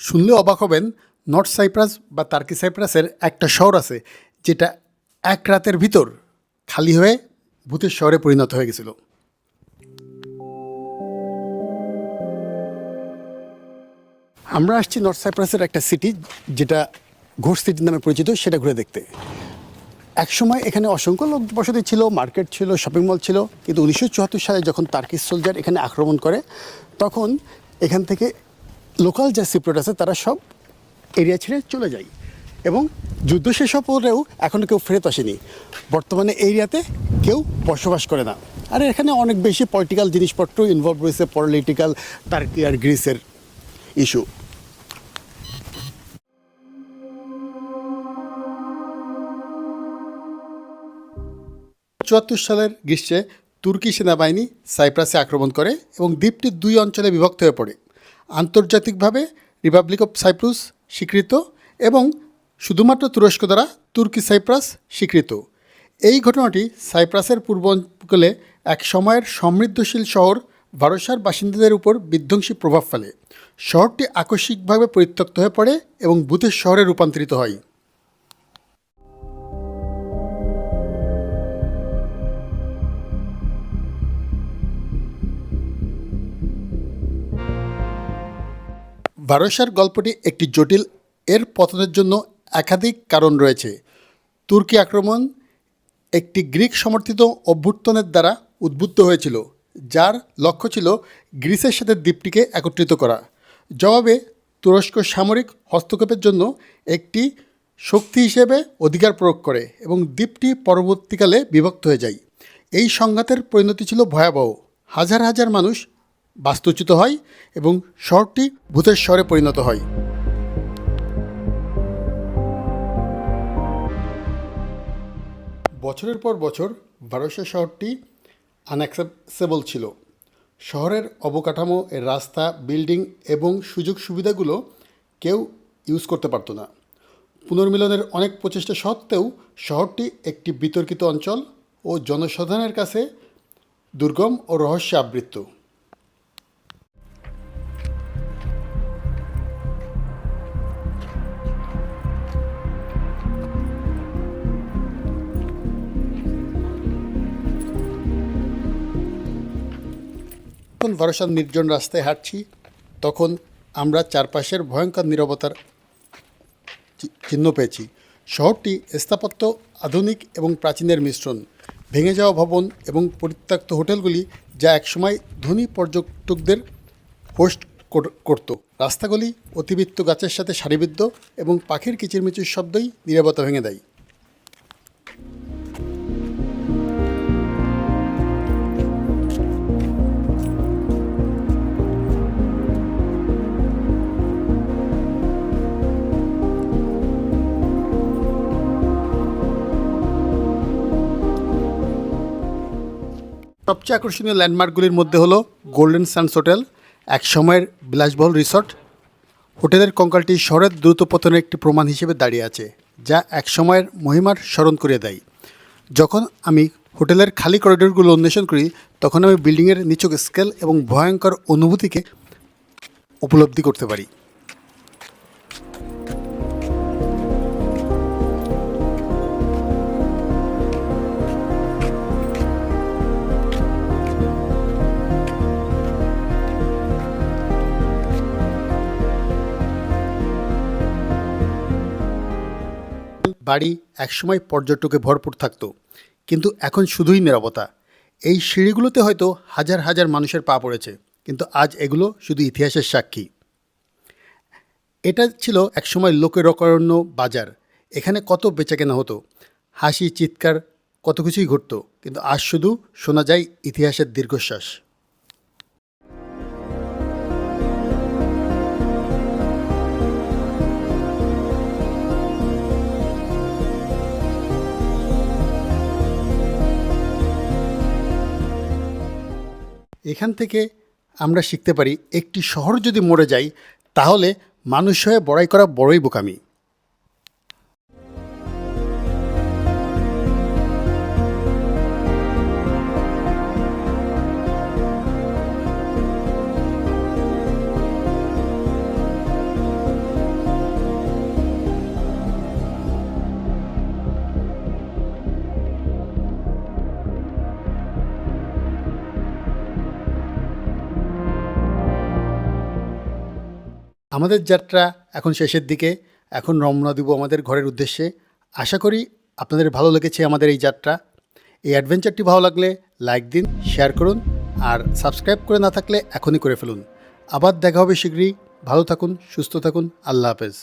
শুনলে অবাক হবেন, নর্থ সাইপ্রাস বা তার্কি সাইপ্রাসের একটা শহর আছে, যেটা এক রাতের ভিতর খালি হয়ে ভূতের শহরে পরিণত হয়ে গেছিল। আমরা আসছি নর্থ সাইপ্রাসের একটা সিটি যেটা ঘোষ সিটি নামে পরিচিত, সেটা ঘুরে দেখতে। একসময় এখানে অসংখ্য লোক বসতি ছিল, মার্কেট ছিল শপিং মল ছিল, কিন্তু উনিশশো চুয়াত্তর সালে যখন তার্কিস সোলজার এখানে আক্রমণ করে, তখন এখান থেকে লোকাল যে সিপ্রোট আছে, তারা সব এরিয়া ছেড়ে চলে যায়। এবং যুদ্ধ শেষ পরেও এখনও কেউ ফেরত আসেনি। বর্তমানে এরিয়াতে কেউ বসবাস করে না। আর এখানে অনেক বেশি পলিটিক্যাল জিনিসপত্র ইনভলভ রয়েছে পলিটিক্যাল টার্কি আর গ্রিসের ইস্যু চুয়াত্তর সালের গ্রীষ্মে তুর্কি সেনাবাহিনী সাইপ্রাসে আক্রমণ করে এবং দ্বীপটি দুই অঞ্চলে বিভক্ত হয়ে পড়ে। আন্তর্জাতিকভাবে রিপাবলিক অফ সাইপ্রাস স্বীকৃত এবং শুধুমাত্র তুরস্ক দ্বারা তুর্কি সাইপ্রাস স্বীকৃত। এই ঘটনাটি সাইপ্রাসের পূর্ব উপকূলে এক সময়ের সমৃদ্ধশীল শহর, ভারসার বাসিন্দাদের উপর বিধ্বংসী প্রভাব ফেলে। শহরটি আকস্মিকভাবে পরিত্যক্ত হয়ে পড়ে এবং বুথের শহরে রূপান্তরিত হয়। ভারসার গল্পটি একটি জটিল এর পতনের জন্য একাধিক কারণ রয়েছে। তুর্কি আক্রমণ একটি গ্রিক সমর্থিত অভ্যুত্থানের দ্বারা উদ্বুদ্ধ হয়েছিল, যার লক্ষ্য ছিল গ্রিসের সাথে দ্বীপটিকে একত্রিত করা। জবাবে তুরস্ক সামরিক হস্তক্ষেপের জন্য একটি শক্তি হিসেবে অধিকার প্রয়োগ করে এবং দ্বীপটি পরবর্তীকালে বিভক্ত হয়ে যায়। এই সংঘাতের পরিণতি ছিল ভয়াবহ। হাজার হাজার মানুষ বাস্তুচ্যুত হয় এবং শহরটি ভূতের শহরে পরিণত হয়। বছরের পর বছর ভারসা শহরটি আনঅ্যাক্সেসেবল ছিল। শহরের অবকাঠামো, এর রাস্তা, বিল্ডিং এবং সুযোগ সুবিধাগুলো কেউ ইউজ করতে পারতো না। পুনর্মিলনের অনেক প্রচেষ্টা সত্ত্বেও শহরটি একটি বিতর্কিত অঞ্চল ও জনসাধারণের কাছে দুর্গম ও রহস্যে আবৃত্ত যখন ভরসার নির্জন রাস্তায় হাঁটছি, তখন আমরা চারপাশের ভয়ঙ্কর নিরবতার চিহ্ন পেয়েছি। শহরটি স্থাপত্য, আধুনিক এবং প্রাচীনের মিশ্রণ। ভেঙে যাওয়া ভবন এবং পরিত্যক্ত হোটেলগুলি যা একসময় ধনী পর্যটকদের হোস্ট কর- করত। রাস্তাগুলি অতিবৃত্ত গাছের সাথে সারিবদ্ধ এবং পাখির কিচিরমিচির শব্দই নীরবতা ভেঙে দেয়। সবচেয়ে আকর্ষণীয় ল্যান্ডমার্কগুলির মধ্যে হলো গোল্ডেন সানস হোটেল, এক সময়ের বিলাসবহুল রিসর্ট। হোটেলের কঙ্কালটি শহরের দ্রুত পতনের একটি প্রমাণ হিসেবে দাঁড়িয়ে আছে, যা এক সময়ের মহিমার স্মরণ করে দেয়। যখন আমি হোটেলের খালি করিডোরগুলো অন্বেষণ করি, তখন আমি বিল্ডিংয়ের নিচক স্কেল এবং ভয়ঙ্কর অনুভূতিকে উপলব্ধি করতে পারি। বাড়ি একসময় পর্যটকে ভরপুর থাকত। কিন্তু এখন শুধুই নিরাপত্তা এই সিঁড়িগুলোতে হয়তো হাজার হাজার মানুষের পা পড়েছে, কিন্তু আজ এগুলো শুধু ইতিহাসের সাক্ষী। এটা ছিল একসময় লোকের অকারণ্য বাজার। এখানে কত বেচাকেনা হতো। হাসি, চিৎকার, কত কিছুই ঘটতো, কিন্তু আজ শুধু শোনা যায় ইতিহাসের দীর্ঘশ্বাস। এখান থেকে আমরা শিখতে পারি একটি শহর যদি মরে যায়, তাহলে মানুষ হয়ে বড়াই করা বড়ই বোকামি। আমাদের যাত্রা এখন শেষের দিকে। এখন রমনা দিব আমাদের ঘরের উদ্দেশ্যে। আশা করি আপনাদের ভালো লেগেছে আমাদের এই যাত্রা। এই অ্যাডভেঞ্চারটি ভালো লাগলে লাইক দিন শেয়ার করুন, আর সাবস্ক্রাইব করে না থাকলে এখনই করে ফেলুন। আবার দেখা হবে শীঘ্রই। ভালো থাকুন, সুস্থ থাকুন। আল্লাহ হাফেজ।